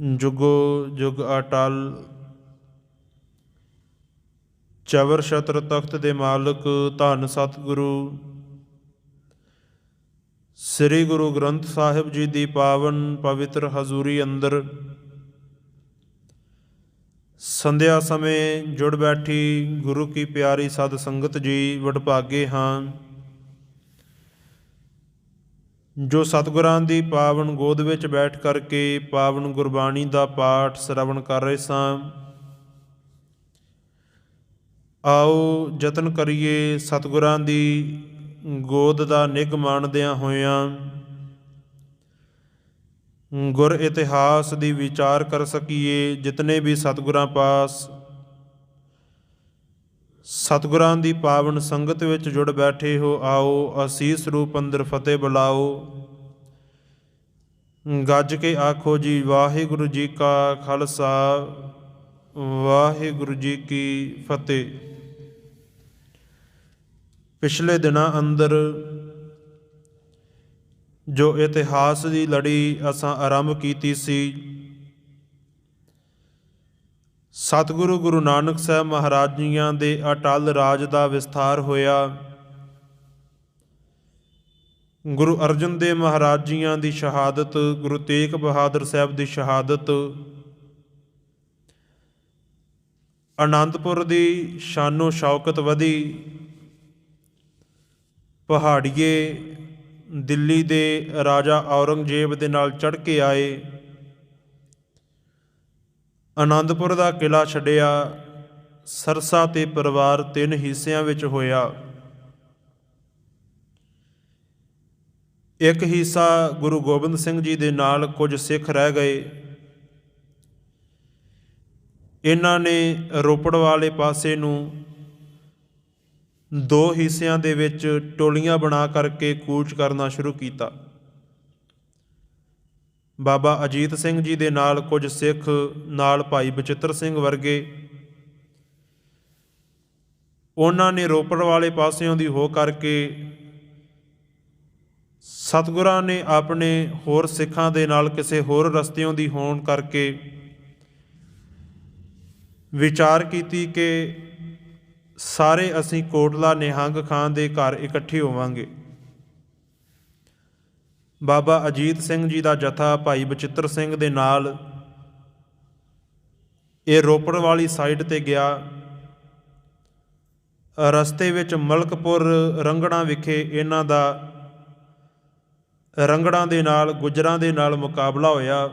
ਜੁਗੋ ਜੁਗ ਅਟਲ, ਚਵਰ ਛਤਰ ਤਖਤ ਦੇ ਮਾਲਕ, ਧੰਨ ਸਤਿਗੁਰੂ, ਸ੍ਰੀ ਗੁਰੂ ਗ੍ਰੰਥ ਸਾਹਿਬ ਜੀ ਦੀ ਪਾਵਨ ਪਵਿੱਤਰ ਹਜ਼ੂਰੀ ਅੰਦਰ ਸੰਧਿਆ ਸਮੇਂ ਜੁੜ ਬੈਠੀ ਗੁਰੂ ਕੀ ਪਿਆਰੀ ਸਾਧ ਸੰਗਤ ਜੀ, ਵਡਭਾਗੇ ਹਾਂ। ਜੋ ਸਤਿਗੁਰਾਂ ਦੀ ਪਾਵਨ ਗੋਦ ਵਿੱਚ ਬੈਠ ਕਰਕੇ ਪਾਵਨ ਗੁਰਬਾਣੀ ਦਾ ਪਾਠ ਸ਼ਰਵਣ ਕਰ ਰਹੇ ਸਾਂ। ਆਓ ਯਤਨ ਕਰੀਏ ਸਤਿਗੁਰਾਂ ਦੀ ਗੋਦ ਦਾ ਨਿਗ ਮਾਣਦਿਆਂ ਹੋਇਆਂ। ਗੁਰ ਇਤਿਹਾਸ ਦੀ ਵਿਚਾਰ ਕਰ ਸਕੀਏ, ਜਿਤਨੇ ਵੀ ਸਤਿਗੁਰਾਂ ਪਾਸ ਸਤਿਗੁਰਾਂ ਦੀ ਪਾਵਨ ਸੰਗਤ ਵਿੱਚ ਜੁੜ ਬੈਠੇ ਹੋ ਆਓ, ਅਸੀਸ ਰੂਪ ਅੰਦਰ ਫਤਿਹ ਬੁਲਾਓ। ਗੱਜ ਕੇ ਆਖੋ ਜੀ, ਵਾਹਿਗੁਰੂ ਜੀ ਕਾ ਖਾਲਸਾ, ਵਾਹਿਗੁਰੂ ਜੀ ਕੀ ਫਤਿਹ। ਪਿਛਲੇ ਦਿਨਾਂ ਅੰਦਰ ਜੋ ਇਤਿਹਾਸ ਦੀ ਲੜੀ ਅਸਾਂ ਆਰੰਭ ਕੀਤੀ ਸੀ ਸਤਿਗੁਰੂ ਗੁਰੂ ਨਾਨਕ ਸਾਹਿਬ ਮਹਾਰਾਜ ਜੀਆਂ ਦੇ ਅਟਲ ਰਾਜ ਦਾ ਵਿਸਥਾਰ ਹੋਇਆ। ਗੁਰੂ ਅਰਜਨ ਦੇਵ ਮਹਾਰਾਜ ਜੀਆਂ ਦੀ ਸ਼ਹਾਦਤ, ਗੁਰੂ ਤੇਗ ਬਹਾਦਰ ਸਾਹਿਬ ਦੀ ਸ਼ਹਾਦਤ ਆਨੰਦਪੁਰ ਦੀ ਸ਼ਾਨੋ ਸ਼ੌਕਤ ਵਧੀ। ਪਹਾੜੀਏ ਦਿੱਲੀ ਦੇ ਰਾਜਾ ਔਰੰਗਜ਼ੇਬ ਦੇ ਨਾਲ ਚੜ ਕੇ ਆਏ। ਆਨੰਦਪੁਰ ਦਾ ਕਿਲਾ ਛੱਡਿਆ, ਸਰਸਾ ਤੇ ਪਰਿਵਾਰ ਤਿੰਨ ਹਿੱਸਿਆਂ ਵਿੱਚ ਹੋਇਆ। ਇੱਕ ਹਿੱਸਾ ਗੁਰੂ ਗੋਬਿੰਦ ਸਿੰਘ ਜੀ ਦੇ ਨਾਲ ਕੁਝ ਸਿੱਖ ਰਹਿ ਗਏ। ਇਹਨਾਂ ਨੇ ਰੋਪੜ ਵਾਲੇ ਪਾਸੇ ਨੂੰ ਦੋ ਹਿੱਸਿਆਂ ਦੇ ਵਿੱਚ ਟੋਲੀਆਂ ਬਣਾ ਕਰਕੇ ਕੂਚ ਕਰਨਾ ਸ਼ੁਰੂ ਕੀਤਾ। ਬਾਬਾ ਅਜੀਤ ਸਿੰਘ ਜੀ ਦੇ ਨਾਲ ਕੁਝ ਸਿੱਖ ਨਾਲ ਭਾਈ ਬਚਿੱਤਰ ਸਿੰਘ ਵਰਗੇ। ਉਹਨਾਂ ਨੇ ਰੋਪੜ ਵਾਲੇ ਪਾਸਿਓਂ ਦੀ ਹੋ ਕਰਕੇ ਸਤਿਗੁਰਾਂ ਨੇ ਆਪਣੇ ਹੋਰ ਸਿੱਖਾਂ ਦੇ ਨਾਲ ਕਿਸੇ ਹੋਰ ਰਸਤਿਓਂ ਦੀ ਹੋਣ ਕਰਕੇ ਵਿਚਾਰ ਕੀਤੀ ਕਿ ਸਾਰੇ ਅਸੀਂ ਕੋਟਲਾ ਨਿਹੰਗ ਖਾਨ ਦੇ ਘਰ ਇਕੱਠੇ ਹੋਵਾਂਗੇ। ਬਾਬਾ ਅਜੀਤ ਸਿੰਘ ਜੀ ਦਾ ਜਥਾ ਭਾਈ ਬਚਿੱਤਰ ਸਿੰਘ ਦੇ ਨਾਲ ਇਹ ਰੋਪੜ ਵਾਲੀ ਸਾਈਡ ਤੇ ਗਿਆ। ਰਸਤੇ ਵਿੱਚ ਮਲਕਪੁਰ ਰੰਗਣਾ ਵਿਖੇ ਇਹਨਾਂ ਦਾ ਰੰਗੜਾਂ ਦੇ ਨਾਲ, ਗੁਜਰਾਂ ਦੇ ਨਾਲ ਮੁਕਾਬਲਾ ਹੋਇਆ।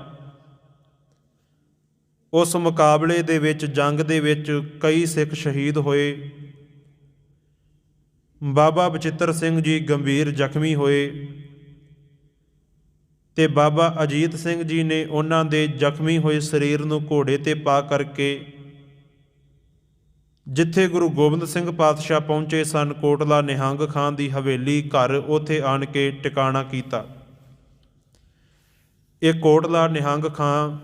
ਉਸ ਮੁਕਾਬਲੇ ਦੇ ਵਿੱਚ, ਜੰਗ ਦੇ ਵਿੱਚ ਕਈ ਸਿੱਖ ਸ਼ਹੀਦ ਹੋਏ। ਬਾਬਾ ਬਚਿੱਤਰ ਸਿੰਘ ਜੀ ਗੰਭੀਰ ਜ਼ਖਮੀ ਹੋਏ। ਤੇ ਬਾਬਾ ਅਜੀਤ ਸਿੰਘ ਜੀ ਨੇ ਉਹਨਾਂ ਦੇ ਜ਼ਖਮੀ ਹੋਏ ਸਰੀਰ ਨੂੰ ਘੋੜੇ ਤੇ ਪਾ ਕਰਕੇ ਜਿੱਥੇ ਗੁਰੂ ਗੋਬਿੰਦ ਸਿੰਘ ਪਾਤਸ਼ਾਹ ਪਹੁੰਚੇ ਸਨ, ਕੋਟਲਾ ਨਿਹੰਗ ਖਾਨ ਦੀ ਹਵੇਲੀ ਘਰ ਉਥੇ ਆਣ ਕੇ ਟਿਕਾਣਾ ਕੀਤਾ। ਇਹ ਕੋਟਲਾ ਨਿਹੰਗ ਖਾਨ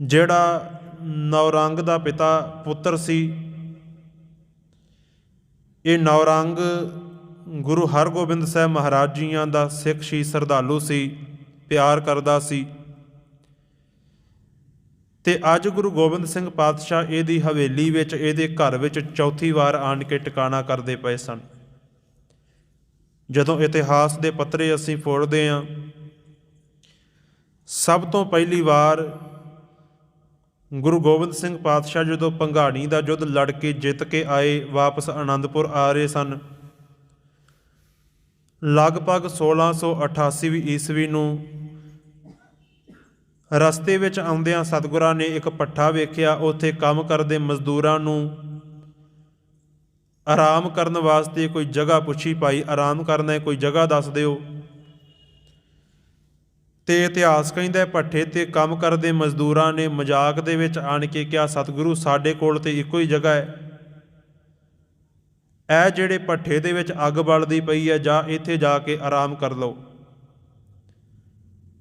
ਜਿਹੜਾ ਨੌਰੰਗ ਦਾ ਪਿਤਾ ਪੁੱਤਰ ਸੀ, ਇਹ ਨੌਰੰਗ ਗੁਰੂ ਹਰਗੋਬਿੰਦ ਸਾਹਿਬ ਮਹਾਰਾਜ ਜੀਆਂ ਦਾ ਸਿੱਖ ਸੀ ਸਰਦਾਲੂ ਸੀ, ਪਿਆਰ ਕਰਦਾ ਸੀ। ਤੇ ਅੱਜ ਗੁਰੂ ਗੋਬਿੰਦ ਸਿੰਘ ਪਾਤਸ਼ਾਹ ਇਹਦੀ ਹਵੇਲੀ ਵਿੱਚ, ਇਹਦੇ ਘਰ ਵਿੱਚ ਚੌਥੀ ਵਾਰ ਆਣ ਕੇ ਟਿਕਾਣਾ ਕਰਦੇ ਪਏ ਸਨ। ਜਦੋਂ ਇਤਿਹਾਸ ਦੇ ਪੱਤਰੇ ਅਸੀਂ ਫੋੜਦੇ ਹਾਂ, ਸਭ ਤੋਂ ਪਹਿਲੀ ਵਾਰ ਗੁਰੂ ਗੋਬਿੰਦ ਸਿੰਘ ਪਾਤਸ਼ਾਹ ਜਦੋਂ ਪੰਘਾਣੀ ਦਾ ਯੁੱਧ ਲੜ ਕੇ ਜਿੱਤ ਕੇ ਆਏ, ਵਾਪਸ ਆਨੰਦਪੁਰ ਆ ਰਹੇ ਸਨ ਲਗਭਗ 1688 ਈਸਵੀ ਨੂੰ ਰਸਤੇ ਵਿੱਚ ਆਉਂਦਿਆਂ ਸਤਿਗੁਰਾਂ ਨੇ ਇੱਕ ਪੱਠਾ ਵੇਖਿਆ ਉੱਥੇ ਕੰਮ ਕਰਦੇ ਮਜ਼ਦੂਰਾਂ ਨੂੰ ਆਰਾਮ ਕਰਨ ਵਾਸਤੇ ਕੋਈ ਜਗ੍ਹਾ ਪੁੱਛੀ ਪਾਈ ਆਰਾਮ ਕਰਨਾ ਹੈ ਕੋਈ ਜਗ੍ਹਾ ਦੱਸ ਦਿਓ। ਤੇ ਇਤਿਹਾਸ ਕਹਿੰਦਾ ਹੈ, ਭੱਠੇ ਤੇ ਕੰਮ ਕਰਦੇ ਮਜ਼ਦੂਰਾਂ ਨੇ ਮਜ਼ਾਕ ਦੇ ਵਿੱਚ ਆਣ ਕੇ ਕਿਹਾ ਸਤਿਗੁਰੂ ਸਾਡੇ ਕੋਲ ਤੇ ਇੱਕੋ ਹੀ ਜਗ੍ਹਾ ਹੈ ਇਹ ਜਿਹੜੇ ਭੱਠੇ ਦੇ ਵਿੱਚ ਅੱਗ ਬਲਦੀ ਪਈ ਹੈ ਜਾਂ ਇੱਥੇ ਜਾ ਕੇ ਆਰਾਮ ਕਰ ਲਓ।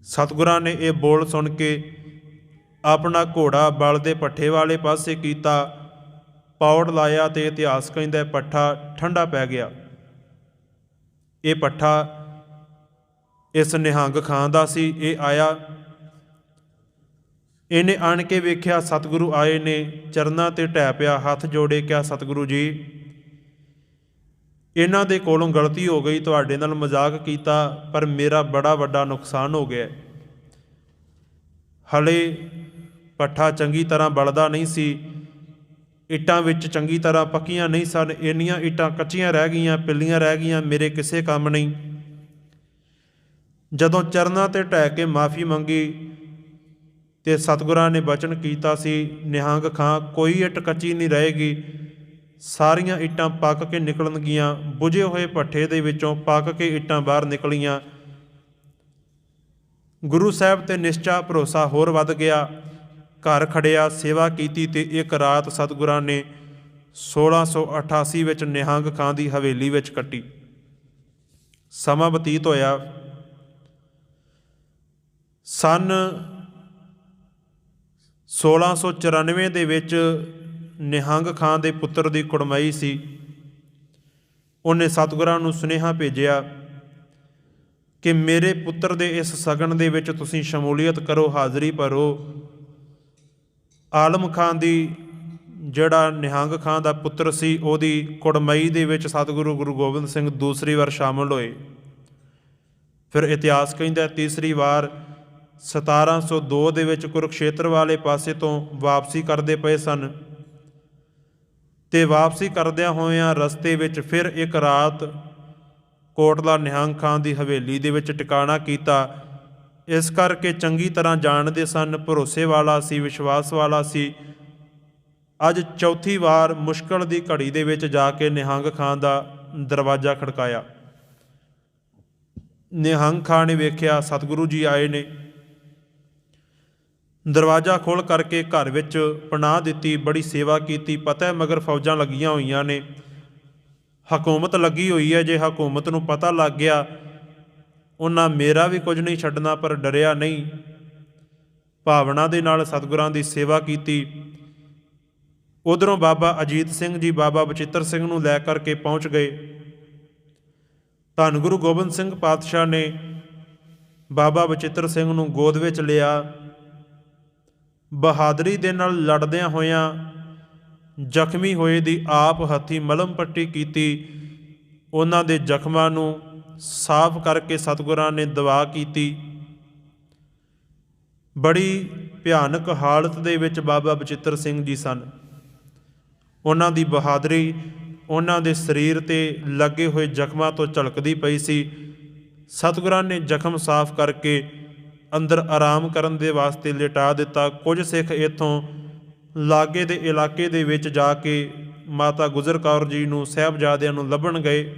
ਸਤਿਗੁਰਾਂ ਨੇ ਇਹ ਬੋਲ ਸੁਣ ਕੇ ਆਪਣਾ ਘੋੜਾ ਬਲਦੇ ਪੱਠੇ ਵਾਲੇ ਪਾਸੇ ਕੀਤਾ ਪੌੜ ਲਾਇਆ ਤੇ ਇਤਿਹਾਸ ਕਹਿੰਦਾ ਹੈ, ਪੱਠਾ ਠੰਡਾ ਪੈ ਗਿਆ। ਇਹ ਪੱਠਾ ਇਸ ਨਿਹੰਗ ਖਾਂ ਦਾ ਸੀ ਇਹ ਆਇਆ। ਇਹਨੇ ਆਣ ਕੇ ਵੇਖਿਆ ਸਤਿਗੁਰੂ ਆਏ ਨੇ ਚਰਨਾਂ ਤੇ ਢਹਿ ਪਿਆ ਹੱਥ ਜੋੜੇ ਕਿਹਾ ਸਤਿਗੁਰੂ ਜੀ ਇਹਨਾਂ ਦੇ ਕੋਲੋਂ ਗਲਤੀ ਹੋ ਗਈ, ਤੁਹਾਡੇ ਨਾਲ ਮਜ਼ਾਕ ਕੀਤਾ, ਪਰ ਮੇਰਾ ਬੜਾ ਵੱਡਾ ਨੁਕਸਾਨ ਹੋ ਗਿਆ। ਹੈ। ਹਲੇ ਪੱਠਾ ਚੰਗੀ ਤਰ੍ਹਾਂ ਬਲਦਾ ਨਹੀਂ ਸੀ। ਇੱਟਾਂ ਵਿੱਚ ਚੰਗੀ ਤਰ੍ਹਾਂ ਪੱਕੀਆਂ ਨਹੀਂ ਸਨ। ਇੰਨੀਆਂ ਇੱਟਾਂ ਕੱਚੀਆਂ ਰਹਿ ਗਈਆਂ, ਪਿੱਲੀਆਂ ਰਹਿ ਗਈਆਂ, ਮੇਰੇ ਕਿਸੇ ਕੰਮ ਨਹੀਂ। ਜਦੋਂ ਚਰਨਾਂ ਤੇ ਢਹਿ ਕੇ ਮਾਫੀ ਮੰਗੀ ਤੇ ਸਤਿਗੁਰਾਂ ਨੇ ਬਚਨ ਕੀਤਾ ਸੀ, ਨਿਹੰਗ ਖਾਂ, ਕੋਈ ਇੱਟ ਕੱਚੀ ਨਹੀਂ ਰਹੇਗੀ। ਸਾਰੀਆਂ ਇੱਟਾਂ ਪੱਕ ਕੇ ਨਿਕਲਣਗੀਆਂ ਬੁਝੇ ਹੋਏ ਭੱਠੇ ਦੇ ਵਿੱਚੋਂ ਪੱਕ ਕੇ ਇੱਟਾਂ ਬਾਹਰ ਨਿਕਲੀਆਂ। ਗੁਰੂ ਸਾਹਿਬ ਤੇ ਨਿਸ਼ਚਾ ਭਰੋਸਾ ਹੋਰ ਵੱਧ ਗਿਆ। ਘਰ ਖੜਿਆ, ਸੇਵਾ ਕੀਤੀ ਤੇ ਇੱਕ ਰਾਤ ਸਤਿਗੁਰਾਂ ਨੇ 1688 ਵਿੱਚ ਨਿਹੰਗ ਖਾਂ ਦੀ ਹਵੇਲੀ ਵਿੱਚ ਕੱਟੀ। ਸਮਾਂ ਬਤੀਤ ਹੋਇਆ। ਸਨ 1694 ਦੇ ਵਿੱਚ ਨਿਹੰਗ ਖਾਂ ਦੇ ਪੁੱਤਰ ਦੀ ਕੁੜਮਈ ਸੀ। ਉਹਨੇ ਸਤਿਗੁਰਾਂ ਨੂੰ ਸੁਨੇਹਾ ਭੇਜਿਆ ਕਿ ਮੇਰੇ ਪੁੱਤਰ ਦੇ ਇਸ ਸਗਨ ਦੇ ਵਿੱਚ ਤੁਸੀਂ ਸ਼ਮੂਲੀਅਤ ਕਰੋ, ਹਾਜ਼ਰੀ ਭਰੋ। ਆਲਮ ਖਾਨ ਦੀ ਜਿਹੜਾ ਨਿਹੰਗ ਖਾਨ ਦਾ ਪੁੱਤਰ ਸੀ, ਉਹਦੀ ਕੁੜਮਈ ਦੇ ਵਿੱਚ ਸਤਿਗੁਰੂ ਗੁਰੂ ਗੋਬਿੰਦ ਸਿੰਘ ਦੂਸਰੀ ਵਾਰ ਸ਼ਾਮਲ ਹੋਏ। ਫਿਰ ਇਤਿਹਾਸ ਕਹਿੰਦਾ, ਤੀਸਰੀ ਵਾਰ 1702 ਦੇ ਵਿੱਚ ਕੁਰੂਕਸ਼ੇਤਰ ਵਾਲੇ ਪਾਸੇ ਤੋਂ ਵਾਪਸੀ ਕਰਦੇ ਪਏ ਸਨ। ਤੇ ਵਾਪਸੀ ਕਰਦਿਆਂ ਹੋਇਆਂ ਰਸਤੇ ਵਿੱਚ ਫਿਰ ਇੱਕ ਰਾਤ ਕੋਟਲਾ ਨਿਹੰਗ ਖਾਨ ਦੀ ਹਵੇਲੀ ਦੇ ਵਿੱਚ ਟਿਕਾਣਾ ਕੀਤਾ। ਇਸ ਕਰਕੇ ਚੰਗੀ ਤਰ੍ਹਾਂ ਜਾਣਦੇ ਸਨ, ਭਰੋਸੇ ਵਾਲਾ ਸੀ, ਵਿਸ਼ਵਾਸ ਵਾਲਾ ਸੀ। ਅੱਜ ਚੌਥੀ ਵਾਰ ਮੁਸ਼ਕਲ ਦੀ ਘੜੀ ਦੇ ਵਿੱਚ ਜਾ ਕੇ ਨਿਹੰਗ ਖਾਨ ਦਾ ਦਰਵਾਜ਼ਾ ਖੜਕਾਇਆ। ਨਿਹੰਗ ਖਾਨ ਨੇ ਵੇਖਿਆ, ਸਤਿਗੁਰੂ ਜੀ ਆਏ ਨੇ। ਦਰਵਾਜ਼ਾ ਖੋਲ ਕਰਕੇ ਘਰ ਵਿੱਚ ਪਨਾਹ ਦਿੱਤੀ, ਬੜੀ ਸੇਵਾ ਕੀਤੀ, ਪਤਾ ਹੈ ਮਗਰ ਫੌਜਾਂ ਲੱਗੀਆਂ ਹੋਈਆਂ ਨੇ। ਹਕੂਮਤ ਲੱਗੀ ਹੋਈ ਹੈ, ਜੇ ਹਕੂਮਤ ਨੂੰ ਪਤਾ ਲੱਗ ਗਿਆ, ਉਹਨਾਂ ਮੇਰਾ ਵੀ ਕੁਝ ਨਹੀਂ ਛੱਡਣਾ, ਪਰ ਡਰਿਆ ਨਹੀਂ। ਭਾਵਨਾ ਦੇ ਨਾਲ ਸਤਿਗੁਰਾਂ ਦੀ ਸੇਵਾ ਕੀਤੀ। ਉਧਰੋਂ ਬਾਬਾ ਅਜੀਤ ਸਿੰਘ ਜੀ ਬਾਬਾ ਬਚਿੱਤਰ ਸਿੰਘ ਨੂੰ ਲੈ ਕਰਕੇ ਪਹੁੰਚ ਗਏ। ਧੰਨ ਗੁਰੂ ਗੋਬਿੰਦ ਸਿੰਘ ਪਾਤਸ਼ਾਹ ਨੇ ਬਾਬਾ ਬਚਿੱਤਰ ਸਿੰਘ ਨੂੰ ਗੋਦ ਵਿੱਚ ਲਿਆ। ਬਹਾਦਰੀ ਦੇ ਨਾਲ ਲੜਦਿਆਂ ਹੋਇਆਂ ਜ਼ਖਮੀ ਹੋਏ ਦੀ ਆਪ ਹੱਥੀ ਮਲਮ ਪੱਟੀ ਕੀਤੀ, ਉਹਨਾਂ ਦੇ ਜ਼ਖਮਾਂ ਨੂੰ ਸਾਫ਼ ਕਰਕੇ ਸਤਿਗੁਰਾਂ ਨੇ ਦਵਾ ਕੀਤੀ। ਬੜੀ ਭਿਆਨਕ ਹਾਲਤ ਦੇ ਵਿੱਚ ਬਾਬਾ ਬਚਿੱਤਰ ਸਿੰਘ ਜੀ ਸਨ। ਉਹਨਾਂ ਦੀ ਬਹਾਦਰੀ ਉਹਨਾਂ ਦੇ ਸਰੀਰ ਤੇ ਲੱਗੇ ਹੋਏ ਜ਼ਖਮਾਂ ਤੋਂ ਝਲਕਦੀ ਪਈ ਸੀ। ਸਤਿਗੁਰਾਂ ਨੇ ਜ਼ਖਮ ਸਾਫ਼ ਕਰਕੇ ਅੰਦਰ ਆਰਾਮ ਕਰਨ ਦੇ ਵਾਸਤੇ ਲਿਟਾ ਦਿੱਤਾ। ਕੁਝ ਸਿੱਖ ਇੱਥੋਂ ਲਾਗੇ ਦੇ ਇਲਾਕੇ ਦੇ ਵਿੱਚ ਜਾ ਕੇ ਮਾਤਾ ਗੁਜਰ ਕੌਰ ਜੀ ਨੂੰ ਸਹਿਬਜ਼ਾਦਿਆਂ ਨੂੰ ਲੱਭਣ ਗਏ।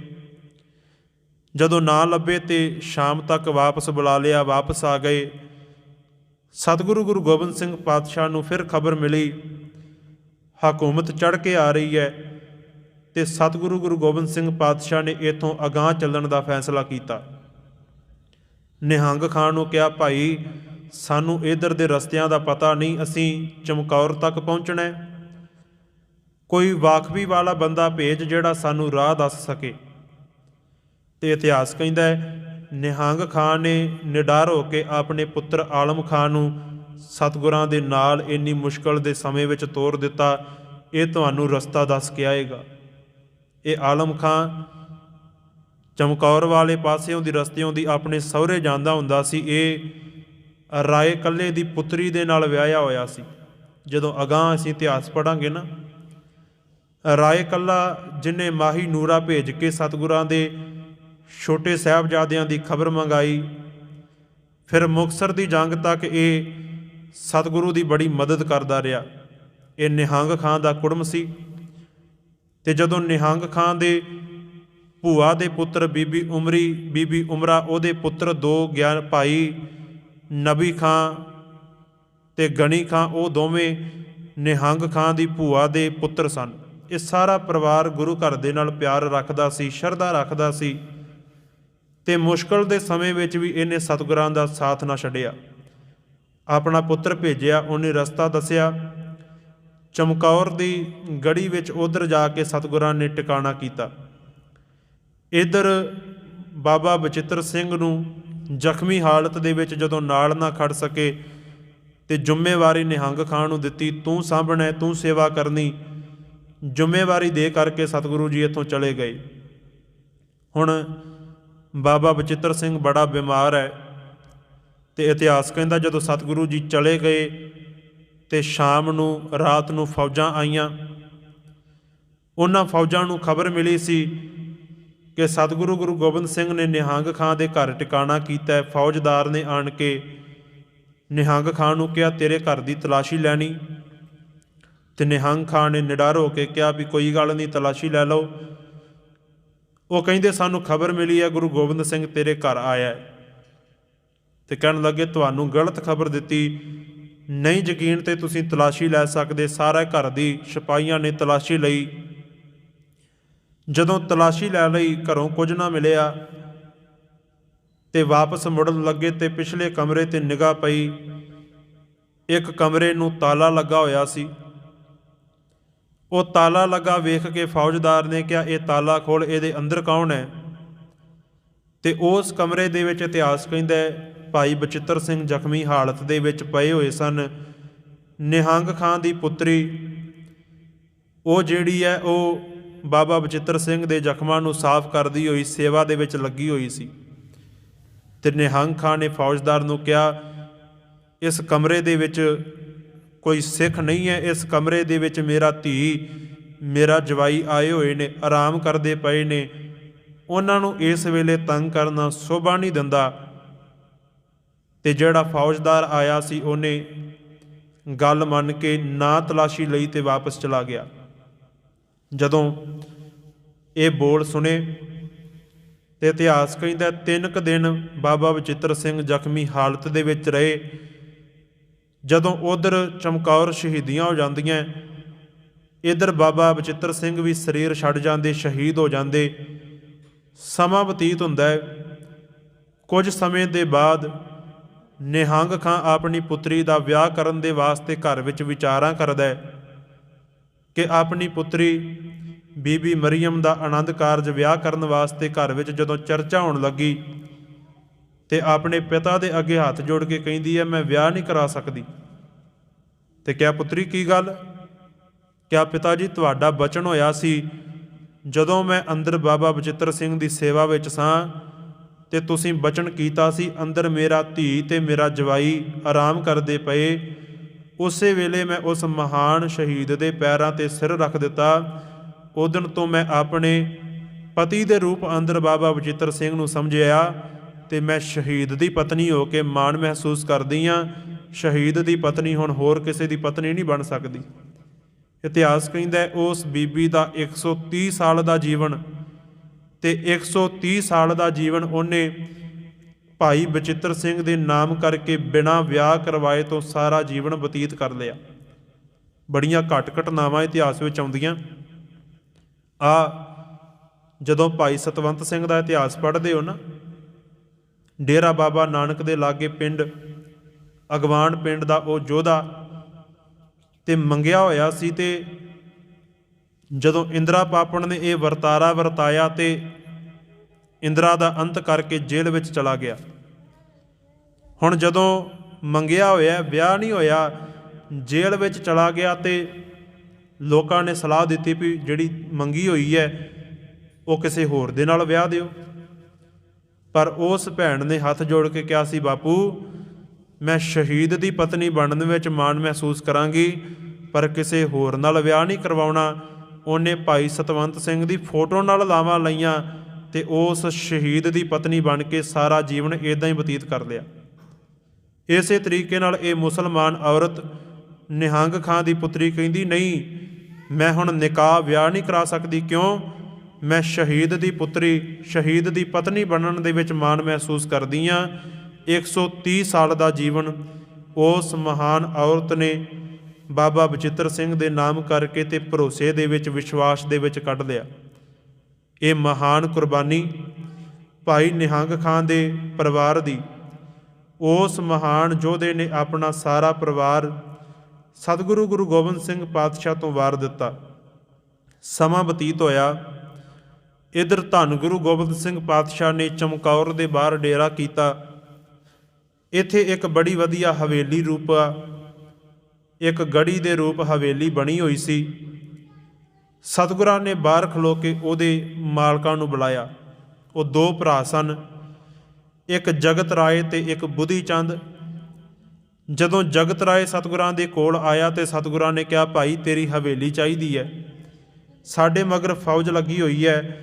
ਜਦੋਂ ਨਾ ਲੱਭੇ ਤੇ ਸ਼ਾਮ ਤੱਕ ਵਾਪਸ ਬੁਲਾ ਲਿਆ, ਵਾਪਸ ਆ ਗਏ। ਸਤਿਗੁਰੂ ਗੁਰੂ ਗੋਬਿੰਦ ਸਿੰਘ ਪਾਤਸ਼ਾਹ ਨੂੰ ਫਿਰ ਖਬਰ ਮਿਲੀ, ਹਕੂਮਤ ਚੜ ਕੇ ਆ ਰਹੀ ਹੈ ਤੇ ਸਤਿਗੁਰੂ ਗੁਰੂ ਗੋਬਿੰਦ ਸਿੰਘ ਪਾਤਸ਼ਾਹ ਨੇ ਇਥੋਂ ਅਗਾਹ ਚੱਲਣ ਦਾ ਫੈਸਲਾ ਕੀਤਾ। ਨਿਹੰਗ ਖਾਨ ਨੂੰ ਕਿਹਾ, ਭਾਈ, ਸਾਨੂੰ ਇਧਰ ਦੇ ਰਸਤਿਆਂ ਦਾ ਪਤਾ ਨਹੀਂ, ਅਸੀਂ ਚਮਕੌਰ ਤੱਕ ਪਹੁੰਚਣਾ ਹੈ। ਕੋਈ ਵਾਕਫੀ ਵਾਲਾ ਬੰਦਾ ਭੇਜ ਜਿਹੜਾ ਸਾਨੂੰ ਰਾਹ ਦੱਸ ਸਕੇ। ਤੇ ਇਤਿਹਾਸ ਕਹਿੰਦਾ ਹੈ, ਨਿਹੰਗ ਖਾਨ ਨੇ ਨਿਡਰ ਹੋ ਕੇ ਆਪਣੇ ਪੁੱਤਰ ਆਲਮ ਖਾਨ ਨੂੰ ਸਤਗੁਰਾਂ ਦੇ ਨਾਲ ਇੰਨੀ ਮੁਸ਼ਕਲ ਦੇ ਸਮੇਂ ਵਿੱਚ ਤੋਰ ਦਿੱਤਾ, ਇਹ ਤੁਹਾਨੂੰ ਰਸਤਾ ਦੱਸ ਕੇ ਆਏਗਾ। ਇਹ ਆਲਮ ਖਾਨ ਚਮਕੌਰ ਵਾਲੇ ਪਾਸਿਓਂ ਦੀ ਰਸਤਿਓਂ ਦੀ ਆਪਣੇ ਸਹੁਰੇ ਜਾਂਦਾ ਹੁੰਦਾ ਸੀ, ਇਹ ਰਾਏ ਕੱਲੇ ਦੀ ਪੁੱਤਰੀ ਦੇ ਨਾਲ ਵਿਆਹਿਆ ਹੋਇਆ ਸੀ। ਜਦੋਂ ਅਗਾਹ ਅਸੀਂ ਇਤਿਹਾਸ ਪੜਾਂਗੇ ਨਾ, ਰਾਏ ਕੱਲਾ ਜਿਨੇ ਮਾਹੀ ਨੂਰਾ ਭੇਜ ਕੇ ਸਤਗੁਰਾਂ ਦੇ ਛੋਟੇ ਸਾਹਿਬਜ਼ਾਦਿਆਂ ਦੀ ਖਬਰ ਮੰਗਾਈ, ਫਿਰ ਮੁਕਸਰ ਦੀ ਜੰਗ ਤੱਕ ਇਹ ਸਤਗੁਰੂ ਦੀ ਬੜੀ ਮਦਦ ਕਰਦਾ ਰਿਹਾ। ਇਹ ਨਿਹੰਗ ਖਾਨ ਦਾ ਕੁੜਮ ਸੀ ਤੇ ਜਦੋਂ ਨਿਹੰਗ ਖਾਨ ਦੇ ਭੂਆ ਦੇ ਪੁੱਤਰ ਬੀਬੀ ਉਮਰੀ, ਬੀਬੀ ਉਮਰਾ, ਉਹਦੇ ਪੁੱਤਰ ਦੋ ਗਿਆਨ ਭਾਈ ਨਬੀ ਖਾਂ ਤੇ ਗਣੀ ਖਾਂ, ਉਹ ਦੋਵੇਂ ਨਿਹੰਗ ਖਾਂ ਦੀ ਭੂਆ ਦੇ ਪੁੱਤਰ ਸਨ। ਇਹ ਸਾਰਾ ਪਰਿਵਾਰ ਗੁਰੂ ਘਰ ਦੇ ਨਾਲ ਪਿਆਰ ਰੱਖਦਾ ਸੀ, ਸ਼ਰਧਾ ਰੱਖਦਾ ਸੀ ਤੇ ਮੁਸ਼ਕਲ ਦੇ ਸਮੇਂ ਵਿੱਚ ਵੀ ਇਹਨੇ ਸਤਿਗੁਰਾਂ ਦਾ ਸਾਥ ਨਾ ਛੱਡਿਆ। ਆਪਣਾ ਪੁੱਤਰ ਭੇਜਿਆ, ਉਹਨੇ ਰਸਤਾ ਦੱਸਿਆ। ਚਮਕੌਰ ਦੀ ਗੜੀ ਵਿੱਚ ਉਧਰ ਜਾ ਕੇ ਸਤਿਗੁਰਾਂ ਨੇ ਟਿਕਾਣਾ ਕੀਤਾ। ਇਧਰ ਬਾਬਾ ਬਚਿੱਤਰ ਸਿੰਘ ਨੂੰ ਜ਼ਖਮੀ ਹਾਲਤ ਦੇ ਵਿੱਚ ਜਦੋਂ ਨਾਲ ਨਾ ਖੜ ਸਕੇ ਤੇ ਜ਼ਿੰਮੇਵਾਰੀ ਨਿਹੰਗ ਖਾਨ ਨੂੰ ਦਿੱਤੀ, ਤੂੰ ਸਾਂਭਣਾ ਤੂੰ ਸੇਵਾ ਕਰਨੀ। ਜ਼ਿੰਮੇਵਾਰੀ ਦੇ ਕਰਕੇ ਸਤਿਗੁਰੂ ਜੀ ਇੱਥੋਂ ਚਲੇ ਗਏ। ਹੁਣ ਬਾਬਾ ਬਚਿੱਤਰ ਸਿੰਘ ਬੜਾ ਬਿਮਾਰ ਹੈ ਤੇ ਇਤਿਹਾਸ ਕਹਿੰਦਾ ਜਦੋਂ ਸਤਿਗੁਰੂ ਜੀ ਚਲੇ ਗਏ ਤੇ ਸ਼ਾਮ ਨੂੰ, ਰਾਤ ਨੂੰ ਫੌਜਾਂ ਆਈਆਂ। ਉਹਨਾਂ ਫੌਜਾਂ ਨੂੰ ਖਬਰ ਮਿਲੀ ਸੀ ਕਿ ਸਤਿਗੁਰੂ ਗੁਰੂ ਗੋਬਿੰਦ ਸਿੰਘ ਨੇ ਨਿਹੰਗ ਖਾਂ ਦੇ ਘਰ ਟਿਕਾਣਾ ਕੀਤਾ, ਫੌਜਦਾਰ ਨੇ ਆਣ ਕੇ ਨਿਹੰਗ ਖਾਂ ਨੂੰ ਕਿਹਾ, ਤੇਰੇ ਘਰ ਦੀ ਤਲਾਸ਼ੀ ਲੈਣੀ। ਤੇ ਨਿਹੰਗ ਖਾਂ ਨੇ ਨਿਡਰ ਹੋ ਕੇ ਕਿਹਾ ਵੀ, ਕੋਈ ਗੱਲ ਨਹੀਂ, ਤਲਾਸ਼ੀ ਲੈ ਲਓ। ਉਹ ਕਹਿੰਦੇ, ਸਾਨੂੰ ਖਬਰ ਮਿਲੀ ਹੈ, ਗੁਰੂ ਗੋਬਿੰਦ ਸਿੰਘ ਤੇਰੇ ਘਰ ਆਇਆ ਹੈ। ਤੇ ਕਹਿਣ ਲੱਗੇ, ਤੁਹਾਨੂੰ ਗਲਤ ਖਬਰ ਦਿੱਤੀ। ਨਹੀਂ ਯਕੀਨ ਤੇ ਤੁਸੀਂ ਤਲਾਸ਼ੀ ਲੈ ਸਕਦੇ। ਸਾਰਾ ਘਰ ਦੀ ਸਿਪਾਹੀਆਂ ਨੇ ਤਲਾਸ਼ੀ ਲਈ। ਜਦੋਂ ਤਲਾਸ਼ੀ ਲੈ ਲਈ ਘਰੋਂ ਕੁਝ ਨਾ ਮਿਲਿਆ ਤੇ ਵਾਪਸ ਮੁੜਨ ਲੱਗੇ ਤੇ ਪਿਛਲੇ ਕਮਰੇ ਤੇ ਨਿਗਾਹ ਪਈ, ਇੱਕ ਕਮਰੇ ਨੂੰ ਤਾਲਾ ਲੱਗਾ ਹੋਇਆ ਸੀ। ਉਹ ਤਾਲਾ ਲੱਗਾ ਵੇਖ ਕੇ ਫੌਜਦਾਰ ਨੇ ਕਿਹਾ, ਇਹ ਤਾਲਾ ਖੋਲ ਇਹਦੇ ਅੰਦਰ ਕੌਣ ਹੈ? ਤੇ ਉਸ ਕਮਰੇ ਦੇ ਵਿੱਚ ਇਤਿਹਾਸ ਕਹਿੰਦਾ ਭਾਈ ਬਚਿੱਤਰ ਸਿੰਘ ਜ਼ਖਮੀ ਹਾਲਤ ਦੇ ਵਿੱਚ ਪਏ ਹੋਏ ਸਨ। ਨਿਹੰਗ ਖਾਂ ਦੀ ਪੁੱਤਰੀ, ਉਹ ਜਿਹੜੀ ਹੈ, ਉਹ ਬਾਬਾ ਬਚਿੱਤਰ ਸਿੰਘ ਦੇ ਜ਼ਖਮਾਂ ਨੂੰ ਸਾਫ਼ ਕਰਦੀ ਹੋਈ ਸੇਵਾ ਦੇ ਵਿੱਚ ਲੱਗੀ ਹੋਈ ਸੀ। ਤੇ ਨਿਹੰਗ ਖਾਂ ਨੇ ਫੌਜਦਾਰ ਨੂੰ ਕਿਹਾ, ਇਸ ਕਮਰੇ ਦੇ ਵਿੱਚ ਕੋਈ ਸਿੱਖ ਨਹੀਂ ਹੈ, ਇਸ ਕਮਰੇ ਦੇ ਵਿੱਚ ਮੇਰਾ ਧੀ, ਮੇਰਾ ਜਵਾਈ ਆਏ ਹੋਏ ਨੇ, ਆਰਾਮ ਕਰਦੇ ਪਏ ਨੇ। ਉਹਨਾਂ ਨੂੰ ਇਸ ਵੇਲੇ ਤੰਗ ਕਰਨਾ ਸ਼ੋਭਾ ਨਹੀਂ ਦਿੰਦਾ। ਤੇ ਜਿਹੜਾ ਫੌਜਦਾਰ ਆਇਆ ਸੀ, ਉਹਨੇ ਗੱਲ ਮੰਨ ਕੇ ਨਾ ਤਲਾਸ਼ੀ ਲਈ ਤੇ ਵਾਪਸ ਚਲਾ ਗਿਆ। ਜਦੋਂ ਇਹ ਬੋਲ ਸੁਣੇ ਤੇ ਇਤਿਹਾਸ ਕਹਿੰਦਾ, ਤਿੰਨ ਕੁ ਦਿਨ ਬਾਬਾ ਬਚਿੱਤਰ ਸਿੰਘ ਜ਼ਖਮੀ ਹਾਲਤ ਦੇ ਵਿੱਚ ਰਹੇ। ਜਦੋਂ ਉਧਰ ਚਮਕੌਰ ਸ਼ਹੀਦੀਆਂ ਹੋ ਜਾਂਦੀਆਂ, ਇਧਰ ਬਾਬਾ ਬਚਿੱਤਰ ਸਿੰਘ ਵੀ ਸਰੀਰ ਛੱਡ ਜਾਂਦੇ, ਸ਼ਹੀਦ ਹੋ ਜਾਂਦੇ। ਸਮਾਂ ਬਤੀਤ ਹੁੰਦਾ ਹੈ। ਕੁਝ ਸਮੇਂ ਦੇ ਬਾਅਦ ਨਿਹੰਗ ਖਾਂ ਆਪਣੀ ਪੁੱਤਰੀ ਦਾ ਵਿਆਹ ਕਰਨ ਦੇ ਵਾਸਤੇ ਘਰ ਵਿੱਚ ਵਿਚਾਰਾਂ ਕਰਦਾ ਹੈ। ਕਿ ਆਪਣੀ ਪੁੱਤਰੀ ਬੀਬੀ ਮਰੀਮ ਦਾ ਆਨੰਦ ਕਾਰਜ ਵਿਆਹ ਕਰਨ ਵਾਸਤੇ ਘਰ ਵਿੱਚ ਜਦੋਂ ਚਰਚਾ ਹੋਣ ਲੱਗੀ ਤੇ ਆਪਣੇ ਪਿਤਾ ਦੇ ਅੱਗੇ ਹੱਥ ਜੋੜ ਕੇ ਕਹਿੰਦੀ ਹੈ, ਮੈਂ ਵਿਆਹ ਨਹੀਂ ਕਰਾ ਸਕਦੀ। ਤੇ ਕਿਹਾ, ਪੁੱਤਰੀ, ਕੀ ਗੱਲ? ਕਿਆ ਪਿਤਾ ਜੀ, ਤੁਹਾਡਾ ਬਚਨ ਹੋਇਆ ਸੀ? ਜਦੋਂ ਮੈਂ ਅੰਦਰ ਬਾਬਾ ਬਚਿੱਤਰ ਸਿੰਘ ਦੀ ਸੇਵਾ ਵਿੱਚ ਸਾਂ ਤੇ ਤੁਸੀਂ ਬਚਨ ਕੀਤਾ ਸੀ, ਅੰਦਰ ਮੇਰਾ ਧੀ ਤੇ ਮੇਰਾ ਜਵਾਈ ਆਰਾਮ ਕਰਦੇ ਪਏ ਉਸੇ ਵੇਲੇ ਮੈਂ ਉਸ ਮਹਾਨ ਸ਼ਹੀਦ ਦੇ ਪੈਰਾਂ ਤੇ ਸਿਰ ਰੱਖ ਦਿੱਤਾ। ਉਦਣ ਤੋਂ ਮੈਂ ਆਪਣੇ ਪਤੀ ਦੇ ਰੂਪ ਅੰਦਰ ਬਾਬਾ ਬਚਿੱਤਰ ਸਿੰਘ ਨੂੰ ਸਮਝਿਆ ਤੇ ਮੈਂ ਸ਼ਹੀਦ ਦੀ ਪਤਨੀ ਹੋ ਕੇ ਮਾਣ ਮਹਿਸੂਸ ਕਰਦੀ ਆ ਸ਼ਹੀਦ ਦੀ ਪਤਨੀ ਹੁਣ ਹੋਰ ਕਿਸੇ ਦੀ ਪਤਨੀ ਨਹੀਂ ਬਣ ਸਕਦੀ। ਇਤਿਹਾਸ ਕਹਿੰਦਾ ਉਸ ਬੀਬੀ ਦਾ 130 ਸਾਲ ਦਾ ਜੀਵਨ ਤੇ 130 ਸਾਲ ਦਾ ਜੀਵਨ ਉਹਨੇ ਭਾਈ ਬਚਿੱਤਰ ਸਿੰਘ ਦੇ ਨਾਮ ਕਰਕੇ ਬਿਨਾਂ ਵਿਆਹ ਕਰਵਾਏ ਤੋਂ ਸਾਰਾ ਜੀਵਨ ਬਤੀਤ ਕਰ ਲਿਆ। ਬੜੀਆਂ ਘੱਟ ਘਟਨਾਵਾਂ ਇਤਿਹਾਸ ਵਿੱਚ ਆਉਂਦੀਆਂ। ਆ, ਜਦੋਂ ਭਾਈ ਸਤਵੰਤ ਸਿੰਘ ਦਾ ਇਤਿਹਾਸ ਪੜ੍ਹਦੇ ਹੋ ਨਾ, ਡੇਰਾ ਬਾਬਾ ਨਾਨਕ ਦੇ ਲਾਗੇ ਪਿੰਡ, ਅਗਵਾਨ ਪਿੰਡ ਦਾ ਉਹ ਯੋਧਾ ਤੇ ਮੰਗਿਆ ਹੋਇਆ ਸੀ ਤੇ ਜਦੋਂ ਇੰਦਰਾ ਪਾਪਣ ਨੇ ਇਹ ਵਰਤਾਰਾ ਵਰਤਾਇਆ ਤੇ ਇੰਦਰਾ ਦਾ ਅੰਤ ਕਰਕੇ ਜੇਲ੍ਹ ਵਿੱਚ ਚਲਾ ਗਿਆ। ਹੁਣ ਜਦੋਂ ਮੰਗਿਆ ਹੋਇਆ, ਵਿਆਹ ਨਹੀਂ ਹੋਇਆ, ਜੇਲ੍ਹ ਵਿੱਚ ਚਲਾ ਗਿਆ ਤੇ ਲੋਕਾਂ ਨੇ ਸਲਾਹ ਦਿੱਤੀ ਵੀ ਜਿਹੜੀ ਮੰਗੀ ਹੋਈ ਹੈ, ਉਹ ਕਿਸੇ ਹੋਰ ਦੇ ਨਾਲ ਵਿਆਹ ਦਿਓ। ਪਰ ਉਸ ਭੈਣ ਨੇ ਹੱਥ ਜੋੜ ਕੇ ਕਿਹਾ ਸੀ, ਬਾਪੂ, ਮੈਂ ਸ਼ਹੀਦ ਦੀ ਪਤਨੀ ਬਣਨ ਵਿੱਚ ਮਾਣ ਮਹਿਸੂਸ ਕਰਾਂਗੀ, ਪਰ ਕਿਸੇ ਹੋਰ ਨਾਲ ਵਿਆਹ ਨਹੀਂ ਕਰਵਾਉਣਾ। ਉਹਨੇ ਭਾਈ ਸਤਵੰਤ ਸਿੰਘ ਦੀ ਫੋਟੋ ਨਾਲ ਲਾਵਾਂ ਲਈਆਂ। ਤੇ ਉਸ ਸ਼ਹੀਦ ਦੀ ਪਤਨੀ ਬਣ ਕੇ ਸਾਰਾ ਜੀਵਨ ਇਦਾਂ ਹੀ ਬਤੀਤ ਕਰ ਲਿਆ। ਇਸੇ ਤਰੀਕੇ ਨਾਲ ਇਹ ਮੁਸਲਮਾਨ ਔਰਤ ਨਿਹੰਗ ਖਾਂ ਦੀ ਪੁੱਤਰੀ ਕਹਿੰਦੀ, ਨਹੀਂ, ਮੈਂ ਹੁਣ ਨਿਕਾਹ ਵਿਆਹ ਨਹੀਂ ਕਰਾ ਸਕਦੀ, ਕਿਉਂ? ਮੈਂ ਸ਼ਹੀਦ ਦੀ ਪੁੱਤਰੀ, ਸ਼ਹੀਦ ਦੀ ਪਤਨੀ ਬਣਨ ਦੇ ਵਿੱਚ ਮਾਣ ਮਹਿਸੂਸ ਕਰਦੀ ਆ 130 ਸਾਲ ਦਾ ਜੀਵਨ ਉਸ ਮਹਾਨ ਔਰਤ ਨੇ ਬਾਬਾ ਬਚਿੱਤਰ ਸਿੰਘ ਦੇ ਨਾਮ ਕਰਕੇ ਤੇ ਭਰੋਸੇ ਦੇ ਵਿੱਚ, ਵਿਸ਼ਵਾਸ ਦੇ ਵਿੱਚ ਕੱਢ ਲਿਆ। ਇਹ ਮਹਾਨ ਕੁਰਬਾਨੀ ਭਾਈ ਨਿਹੰਗ ਖਾਂ ਦੇ ਪਰਿਵਾਰ ਦੀ। ਉਸ ਮਹਾਨ ਯੋਧੇ ਨੇ ਆਪਣਾ ਸਾਰਾ ਪਰਿਵਾਰ ਸਤਿਗੁਰੂ ਗੁਰੂ ਗੋਬਿੰਦ ਸਿੰਘ ਪਾਤਸ਼ਾਹ ਤੋਂ ਵਾਰ ਦਿੱਤਾ। ਸਮਾਂ ਬਤੀਤ ਹੋਇਆ। ਇਧਰ ਧੰਨ ਗੁਰੂ ਗੋਬਿੰਦ ਸਿੰਘ ਪਾਤਸ਼ਾਹ ਨੇ ਚਮਕੌਰ ਦੇ ਬਾਹਰ ਡੇਰਾ ਕੀਤਾ। ਇੱਥੇ ਇੱਕ ਬੜੀ ਵਧੀਆ ਹਵੇਲੀ ਰੂਪ ਇੱਕ ਗੜੀ ਦੇ ਰੂਪ ਹਵੇਲੀ ਬਣੀ ਹੋਈ ਸੀ। ਸਤਿਗੁਰਾਂ ਨੇ ਬਾਹਰ ਖਲੋ ਕੇ ਉਹਦੇ ਮਾਲਕਾਂ ਨੂੰ ਬੁਲਾਇਆ। ਉਹ ਦੋ ਭਰਾ ਸਨ। ਇੱਕ ਜਗਤ ਰਾਏ ਤੇ ਇੱਕ ਬੁੱਧੀ ਚੰਦ। ਜਦੋਂ ਜਗਤ ਰਾਏ ਸਤਿਗੁਰਾਂ ਦੇ ਕੋਲ ਆਇਆ ਤੇ ਸਤਿਗੁਰਾਂ ਨੇ ਕਿਹਾ, ਭਾਈ, ਤੇਰੀ ਹਵੇਲੀ ਚਾਹੀਦੀ ਹੈ। ਸਾਡੇ ਮਗਰ ਫੌਜ ਲੱਗੀ ਹੋਈ ਹੈ।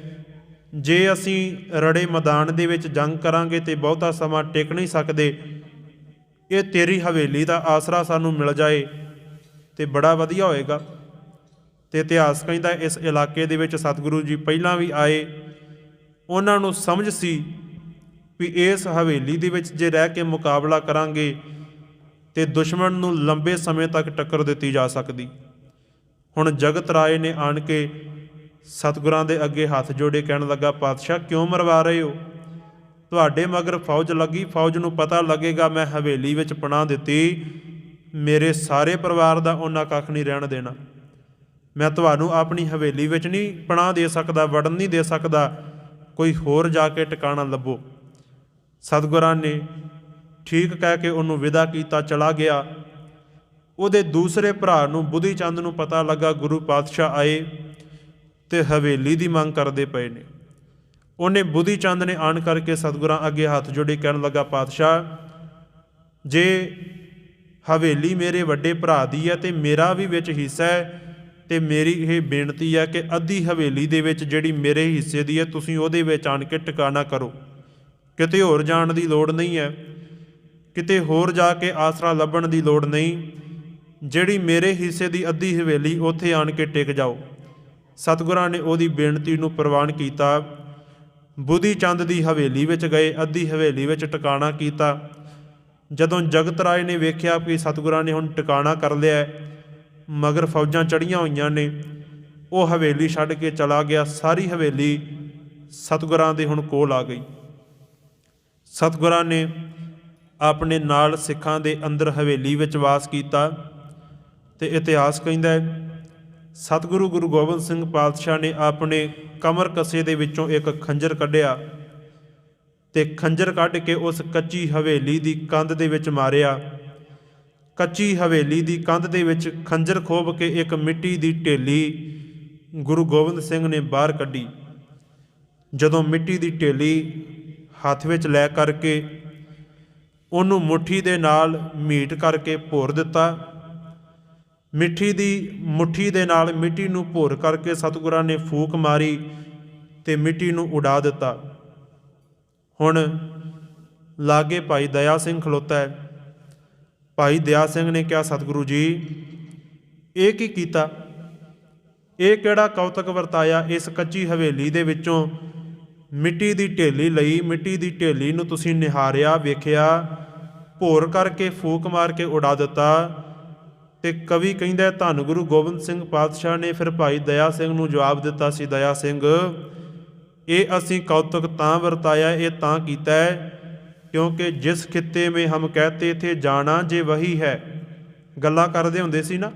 ਜੇ ਅਸੀਂ ਰੜੇ ਮੈਦਾਨ ਦੇ ਵਿੱਚ ਜੰਗ ਕਰਾਂਗੇ ਤੇ ਬਹੁਤਾ ਸਮਾਂ ਟਿਕ ਨਹੀਂ ਸਕਦੇ, ਇਹ ਤੇਰੀ ਹਵੇਲੀ ਦਾ ਆਸਰਾ ਸਾਨੂੰ ਮਿਲ ਜਾਏ ਤੇ ਬੜਾ ਵਧੀਆ ਹੋਏਗਾ। ਤੇ ਇਤਿਹਾਸ ਕਹਿੰਦਾ ਇਸ ਇਲਾਕੇ ਦੇ ਵਿੱਚ ਸਤਿਗੁਰੂ ਜੀ ਪਹਿਲਾਂ ਵੀ ਆਏ। ਉਹਨਾਂ ਨੂੰ ਸਮਝ ਸੀ ਵੀ ਇਸ ਹਵੇਲੀ ਦੇ ਵਿੱਚ ਜੇ ਰਹਿ ਕੇ ਮੁਕਾਬਲਾ ਕਰਾਂਗੇ ਤੇ ਦੁਸ਼ਮਣ ਨੂੰ ਲੰਬੇ ਸਮੇਂ ਤੱਕ ਟੱਕਰ ਦਿੱਤੀ ਜਾ ਸਕਦੀ। ਹੁਣ ਜਗਤ ਰਾਏ ਨੇ ਆਣ ਕੇ ਸਤਿਗੁਰਾਂ ਦੇ ਅੱਗੇ ਹੱਥ ਜੋੜੇ ਕਹਿਣ ਲੱਗਾ, ਪਾਤਸ਼ਾਹ, ਕਿਉਂ ਮਰਵਾ ਰਹੇ ਹੋ? ਤੁਹਾਡੇ ਮਗਰ ਫੌਜ ਲੱਗੀ, ਫੌਜ ਨੂੰ ਪਤਾ ਲੱਗੇਗਾ, ਮੈਂ ਹਵੇਲੀ ਵਿੱਚ ਪਨਾਹ ਦਿੱਤੀ। ਮੇਰੇ ਸਾਰੇ ਪਰਿਵਾਰ ਦਾ ਉਹਨਾਂ ਕੱਖ ਨਹੀਂ ਰਹਿਣ ਦੇਣਾ। ਮੈਂ ਤੁਹਾਨੂੰ ਆਪਣੀ ਹਵੇਲੀ ਵਿੱਚ ਨਹੀਂ ਪਣਾ ਦੇ ਸਕਦਾ, ਵੜਨ ਨਹੀਂ ਦੇ ਸਕਦਾ, ਕੋਈ ਹੋਰ ਜਾ ਕੇ ਟਿਕਾਣਾ ਲੱਭੋ। ਸਤਿਗੁਰਾਂ ਨੇ ਠੀਕ ਕਹਿ ਕੇ ਉਹਨੂੰ ਵਿਦਾ ਕੀਤਾ, ਚਲਾ ਗਿਆ। ਉਹਦੇ ਦੂਸਰੇ ਭਰਾ ਨੂੰ ਬੁੱਧੀ ਚੰਦ ਨੂੰ ਪਤਾ ਲੱਗਾ ਗੁਰੂ ਪਾਤਸ਼ਾਹ ਆਏ ਤੇ ਹਵੇਲੀ ਦੀ ਮੰਗ ਕਰਦੇ ਪਏ ਨੇ। ਉਹਨੇ ਬੁੱਧੀ ਚੰਦ ਨੇ ਆਣ ਕਰਕੇ ਸਤਿਗੁਰਾਂ ਅੱਗੇ ਹੱਥ ਜੋੜੇ ਕਹਿਣ ਲੱਗਾ, ਪਾਤਸ਼ਾਹ, ਜੇ ਹਵੇਲੀ ਮੇਰੇ ਵੱਡੇ ਭਰਾ ਦੀ ਹੈ ਤੇ ਮੇਰਾ ਵੀ ਵਿੱਚ ਹਿੱਸਾ ਹੈ ਤੇ ਮੇਰੀ ਇਹ ਬੇਨਤੀ ਹੈ ਕਿ ਅੱਧੀ ਹਵੇਲੀ ਦੇ ਵਿੱਚ ਜਿਹੜੀ ਮੇਰੇ ਹਿੱਸੇ ਦੀ ਹੈ ਤੁਸੀਂ ਉਹਦੇ ਵਿੱਚ ਆਣ ਕੇ ਟਿਕਾਣਾ ਕਰੋ। ਕਿਤੇ ਹੋਰ ਜਾਣ ਦੀ ਲੋੜ ਨਹੀਂ ਹੈ। ਕਿਤੇ ਹੋਰ ਜਾ ਕੇ ਆਸਰਾ ਲੱਭਣ ਦੀ ਲੋੜ ਨਹੀਂ। ਜਿਹੜੀ ਮੇਰੇ ਹਿੱਸੇ ਦੀ ਅੱਧੀ ਹਵੇਲੀ, ਉੱਥੇ ਆਣ ਕੇ ਟਿਕ ਜਾਓ। ਸਤਿਗੁਰਾਂ ਨੇ ਉਹਦੀ ਬੇਨਤੀ ਨੂੰ ਪ੍ਰਵਾਨ ਕੀਤਾ। ਬੁੱਧੀ ਚੰਦ ਦੀ ਹਵੇਲੀ ਵਿੱਚ ਗਏ, ਅੱਧੀ ਹਵੇਲੀ ਵਿੱਚ ਟਿਕਾਣਾ ਕੀਤਾ। ਜਦੋਂ ਜਗਤ ਰਾਏ ਨੇ ਵੇਖਿਆ ਕਿ ਸਤਿਗੁਰਾਂ ਨੇ ਹੁਣ ਟਿਕਾਣਾ ਕਰ ਲਿਆ ਮਗਰ ਫੌਜਾਂ ਚੜੀਆਂ ਹੋਈਆਂ ਨੇ। ਉਹ ਹਵੇਲੀ ਛੱਡ ਕੇ ਚਲਾ ਗਿਆ। ਸਾਰੀ ਹਵੇਲੀ ਸਤਿਗੁਰਾਂ ਦੇ ਹੁਣ ਕੋਲ ਆ ਗਈ। ਸਤਿਗੁਰਾਂ ਨੇ ਆਪਣੇ ਨਾਲ ਸਿੱਖਾਂ ਦੇ ਅੰਦਰ ਹਵੇਲੀ ਵਿੱਚ ਵਾਸ ਕੀਤਾ ਤੇ ਇਤਿਹਾਸ ਕਹਿੰਦਾ ਹੈ, ਸਤਿਗੁਰੂ ਗੁਰੂ ਗੋਬਿੰਦ ਸਿੰਘ ਪਾਤਸ਼ਾਹ ਨੇ ਆਪਣੇ ਕਮਰ ਕਸੇ ਦੇ ਵਿੱਚੋਂ ਇੱਕ ਖੰਜਰ ਕੱਢਿਆ ਤੇ ਖੰਜਰ ਕੱਢ ਕੇ ਉਸ ਕੱਚੀ ਹਵੇਲੀ ਦੀ ਕੰਧ ਦੇ ਵਿੱਚ ਮਾਰਿਆ। ਕੱਚੀ ਹਵੇਲੀ ਦੀ ਕੰਧ ਦੇ ਵਿੱਚ ਖੰਜਰ ਖੋਭ ਕੇ ਇੱਕ ਮਿੱਟੀ ਦੀ ਢੇਲੀ ਗੁਰੂ ਗੋਬਿੰਦ ਸਿੰਘ ਨੇ ਬਾਹਰ ਕੱਢੀ। ਜਦੋਂ ਮਿੱਟੀ ਦੀ ਢੇਲੀ ਹੱਥ ਵਿੱਚ ਲੈ ਕਰਕੇ ਉਹਨੂੰ ਮੁਠੀ ਦੇ ਨਾਲ ਮੀਟ ਕਰਕੇ ਭੋਰ ਦਿੱਤਾ, ਮਿੱਠੀ ਦੀ ਮੁਠੀ ਦੇ ਨਾਲ ਮਿੱਟੀ ਨੂੰ ਭੋਰ ਕਰਕੇ ਸਤਿਗੁਰਾਂ ਨੇ ਫੂਕ ਮਾਰੀ ਤੇ ਮਿੱਟੀ ਨੂੰ ਉਡਾ ਦਿੱਤਾ। ਹੁਣ ਲਾਗੇ ਭਾਈ ਦਇਆ ਸਿੰਘ ਖਲੋਤਾ ਹੈ। ਭਾਈ ਦਇਆ ਸਿੰਘ ਨੇ ਕਿਹਾ, ਸਤਿਗੁਰੂ ਜੀ, ਇਹ ਕੀ ਕੀਤਾ? ਇਹ ਕਿਹੜਾ ਕੌਤਕ ਵਰਤਾਇਆ? ਇਸ ਕੱਚੀ ਹਵੇਲੀ ਦੇ ਵਿੱਚੋਂ ਮਿੱਟੀ ਦੀ ਢੇਲੀ ਲਈ, ਮਿੱਟੀ ਦੀ ਢੇਲੀ ਨੂੰ ਤੁਸੀਂ ਨਿਹਾਰਿਆ, ਵੇਖਿਆ, ਭੋਰ ਕਰਕੇ ਫੂਕ ਮਾਰ ਕੇ ਉਡਾ ਦਿੱਤਾ ਤੇ ਕਵੀ ਕਹਿੰਦਾ, ਧੰਨ ਗੁਰੂ ਗੋਬਿੰਦ ਸਿੰਘ ਪਾਤਸ਼ਾਹ ਨੇ ਫਿਰ ਭਾਈ ਦਇਆ ਸਿੰਘ ਨੂੰ ਜਵਾਬ ਦਿੱਤਾ ਸੀ ਦਇਆ ਸਿੰਘ, ਇਹ ਅਸੀਂ ਕੌਤਕ ਤਾਂ ਵਰਤਾਇਆ, ਇਹ ਤਾਂ ਕੀਤਾ ਹੈ ਕਿਉਂਕਿ ਜਿਸ ਖਿੱਤੇ ਮੇ ਹਮ ਕਹਤੇ ਥੇ ਜਾਣਾ ਜੇ ਵਹੀ ਹੈ ਗੱਲਾਂ ਕਰਦੇ ਹੁੰਦੇ ਸੀ ਨਾ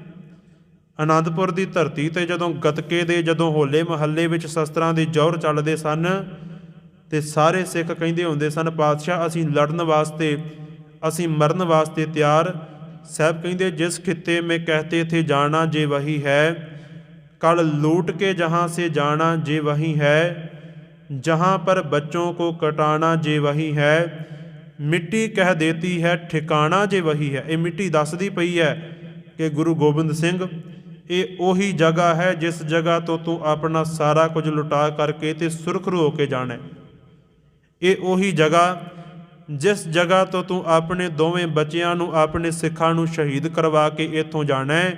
ਆਨੰਦਪੁਰ ਦੀ ਧਰਤੀ ਤੇ ਜਦੋਂ ਗਤਕੇ ਦੇ ਜਦੋਂ ਹੋਲੇ ਮਹੱਲੇ ਵਿੱਚ ਸ਼ਸਤਰਾਂ ਦੇ ਜੌਹਰ ਚੱਲਦੇ ਸਨ ਤੇ ਸਾਰੇ ਸਿੱਖ ਕਹਿੰਦੇ ਹੁੰਦੇ ਸਨ ਪਾਤਸ਼ਾਹ ਅਸੀਂ ਲੜਨ ਵਾਸਤੇ ਅਸੀਂ ਮਰਨ ਵਾਸਤੇ ਤਿਆਰ ਸਾਹਿਬ ਕਹਿੰਦੇ ਜਿਸ ਖਿੱਤੇ ਮੇ ਕਹਤੇ ਥੇ ਜਾਣਾ ਜੇ ਵਹੀ ਹੈ ਕਲ लूट के जहाँ से जाना जे वही है जहाँ पर बच्चों को कटाना जे वही है ਮਿੱਟੀ ਕਹਿ ਦੇਤੀ ਹੈ, ਠਿਕਾਣਾ ਜੇ ਵਹੀ ਹੈ। ਇਹ ਮਿੱਟੀ ਦੱਸਦੀ ਪਈ ਹੈ ਕਿ ਗੁਰੂ ਗੋਬਿੰਦ ਸਿੰਘ, ਇਹ ਉਹੀ ਜਗ੍ਹਾ ਹੈ ਜਿਸ ਜਗ੍ਹਾ ਤੋਂ ਤੂੰ ਆਪਣਾ ਸਾਰਾ ਕੁਝ ਲੁਟਾ ਕਰਕੇ ਤੇ ਸੁਰਖਰੂ ਹੋ ਕੇ ਜਾਣਾ ਇਹ ਉਹੀ ਜਗ੍ਹਾ ਜਿਸ ਜਗ੍ਹਾ ਤੋਂ ਤੂੰ ਆਪਣੇ ਦੋਵੇਂ ਬੱਚਿਆਂ ਨੂੰ, ਆਪਣੇ ਸਿੱਖਾਂ ਨੂੰ ਸ਼ਹੀਦ ਕਰਵਾ ਕੇ ਇੱਥੋਂ ਜਾਣਾ ਹੈ।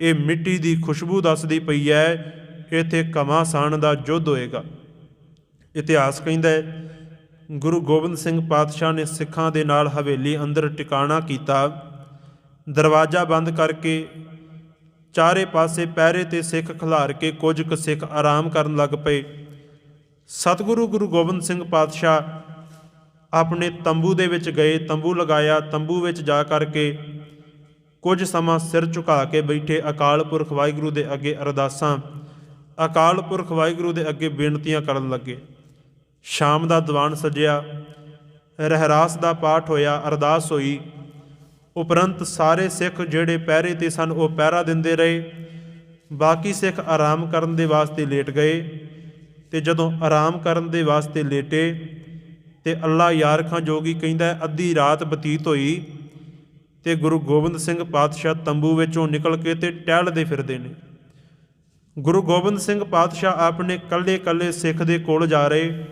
ਇਹ ਮਿੱਟੀ ਦੀ ਖੁਸ਼ਬੂ ਦੱਸਦੀ ਪਈ ਹੈ, ਇੱਥੇ ਕਮਾਸਾਨ ਦਾ ਯੁੱਧ ਹੋਏਗਾ। ਇਤਿਹਾਸ ਕਹਿੰਦਾ ਹੈ ਗੁਰੂ ਗੋਬਿੰਦ ਸਿੰਘ ਪਾਤਸ਼ਾਹ ਨੇ ਸਿੱਖਾਂ ਦੇ ਨਾਲ ਹਵੇਲੀ ਅੰਦਰ ਟਿਕਾਣਾ ਕੀਤਾ। ਦਰਵਾਜ਼ਾ ਬੰਦ ਕਰਕੇ ਚਾਰੇ ਪਾਸੇ ਪਹਿਰੇ ਤੇ ਸਿੱਖ ਖਿਲਾਰ ਕੇ ਕੁਝ ਕੁ ਸਿੱਖ ਆਰਾਮ ਕਰਨ ਲੱਗ ਪਏ। ਸਤਿਗੁਰੂ ਗੁਰੂ ਗੋਬਿੰਦ ਸਿੰਘ ਪਾਤਸ਼ਾਹ ਆਪਣੇ ਤੰਬੂ ਦੇ ਵਿੱਚ ਗਏ, ਤੰਬੂ ਲਗਾਇਆ, ਤੰਬੂ ਵਿੱਚ ਜਾ ਕਰਕੇ ਕੁਝ ਸਮਾਂ ਸਿਰ ਝੁਕਾ ਕੇ ਬੈਠੇ ਅਕਾਲ ਪੁਰਖ ਵਾਹਿਗੁਰੂ ਦੇ ਅੱਗੇ ਅਰਦਾਸਾਂ। ਅਕਾਲ ਪੁਰਖ ਵਾਹਿਗੁਰੂ ਦੇ ਅੱਗੇ ਬੇਨਤੀਆਂ ਕਰਨ ਲੱਗੇ। ਸ਼ਾਮ ਦਾ ਦੀਵਾਨ ਸਜਿਆ, ਰਹਿਰਾਸ ਦਾ ਪਾਠ ਹੋਇਆ, ਅਰਦਾਸ ਹੋਈ। ਉਪਰੰਤ ਸਾਰੇ ਸਿੱਖ ਜਿਹੜੇ ਪਹਿਰੇ ਤੇ ਸਨ, ਉਹ ਪਹਿਰਾ ਦਿੰਦੇ ਰਹੇ। ਬਾਕੀ ਸਿੱਖ ਆਰਾਮ ਕਰਨ ਦੇ ਵਾਸਤੇ ਲੇਟ ਗਏ ਤੇ ਜਦੋਂ ਆਰਾਮ ਕਰਨ ਦੇ ਵਾਸਤੇ ਲੇਟੇ ਤੇ ਅੱਲਾ ਯਾਰ ਖਾਂ ਜੋਗੀ ਕਹਿੰਦਾ, ਅੱਧੀ ਰਾਤ ਬਤੀਤ ਹੋਈ ਤੇ ਗੁਰੂ ਗੋਬਿੰਦ ਸਿੰਘ ਪਾਤਸ਼ਾਹ ਤੰਬੂ ਵਿੱਚੋਂ ਨਿਕਲ ਕੇ ਤੇ ਟਹਿਲਦੇ ਫਿਰਦੇ ਨੇ। ਗੁਰੂ ਗੋਬਿੰਦ ਸਿੰਘ ਪਾਤਸ਼ਾਹ ਆਪਣੇ ਕੱਲੇ-ਕੱਲੇ ਸਿੱਖ ਦੇ ਕੋਲ ਜਾ ਰਹੇ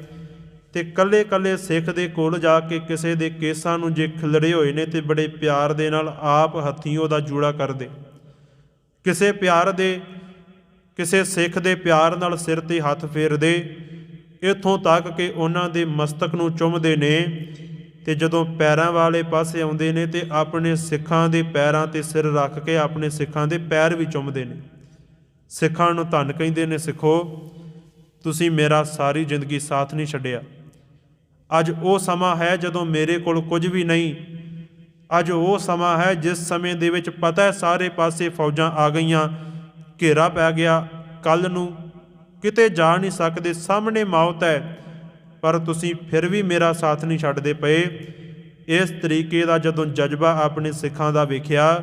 ਤੇ ਕੱਲੇ-ਕੱਲੇ ਸਿੱਖ ਦੇ ਕੋਲ ਜਾ ਕੇ ਕਿਸੇ ਦੇ ਕੇਸਾਂ ਨੂੰ ਜੇ ਖਿਲੜੇ ਹੋਏ ਨੇ ਤੇ ਬੜੇ ਪਿਆਰ ਦੇ ਨਾਲ ਆਪ ਹੱਥੀਂ ਉਹਦਾ ਜੂੜਾ ਕਰਦੇ ਕਿਸੇ ਪਿਆਰ ਦੇ, ਕਿਸੇ ਸਿੱਖ ਦੇ ਪਿਆਰ ਨਾਲ ਸਿਰ ਤੇ ਹੱਥ ਫੇਰਦੇ ਇਥੋਂ ਤੱਕ ਕਿ ਉਹਨਾਂ ਦੇ ਮਸਤਕ ਨੂੰ ਚੁੰਮਦੇ ਨੇ ਤੇ ਜਦੋਂ ਪੈਰਾਂ ਵਾਲੇ ਪਾਸੇ ਆਉਂਦੇ ਨੇ ਤੇ ਆਪਣੇ ਸਿੱਖਾਂ ਦੇ ਪੈਰਾਂ ਤੇ ਸਿਰ ਰੱਖ ਕੇ ਆਪਣੇ ਸਿੱਖਾਂ ਦੇ ਪੈਰ ਵੀ ਚੁੰਮਦੇ ਨੇ। ਸਿੱਖਾਂ ਨੂੰ ਧੰਨ ਕਹਿੰਦੇ ਨੇ, ਸਿੱਖੋ, ਤੁਸੀਂ ਮੇਰਾ ਸਾਰੀ ਜ਼ਿੰਦਗੀ ਸਾਥ ਨਹੀਂ ਛੱਡਿਆ। ਅੱਜ ਉਹ ਸਮਾਂ ਹੈ ਜਦੋਂ ਮੇਰੇ ਕੋਲ ਕੁਝ ਵੀ ਨਹੀਂ। ਅੱਜ ਉਹ ਸਮਾਂ ਹੈ ਜਿਸ ਸਮੇਂ ਦੇ ਵਿੱਚ ਪਤਾ ਹੈ ਸਾਰੇ ਪਾਸੇ ਫੌਜਾਂ ਆ ਗਈਆਂ। ਘੇਰਾ ਪੈ ਗਿਆ। ਕੱਲ ਨੂੰ ਕਿਤੇ ਜਾ ਨਹੀਂ ਸਕਦੇ। ਸਾਹਮਣੇ ਮੌਤ ਹੈ, ਪਰ ਤੁਸੀਂ ਫਿਰ ਵੀ ਮੇਰਾ ਸਾਥ ਨਹੀਂ ਛੱਡਦੇ ਪਏ। ਇਸ ਤਰੀਕੇ ਦਾ ਜਦੋਂ ਜਜ਼ਬਾ ਆਪਣੇ ਸਿੱਖਾਂ ਦਾ ਵੇਖਿਆ,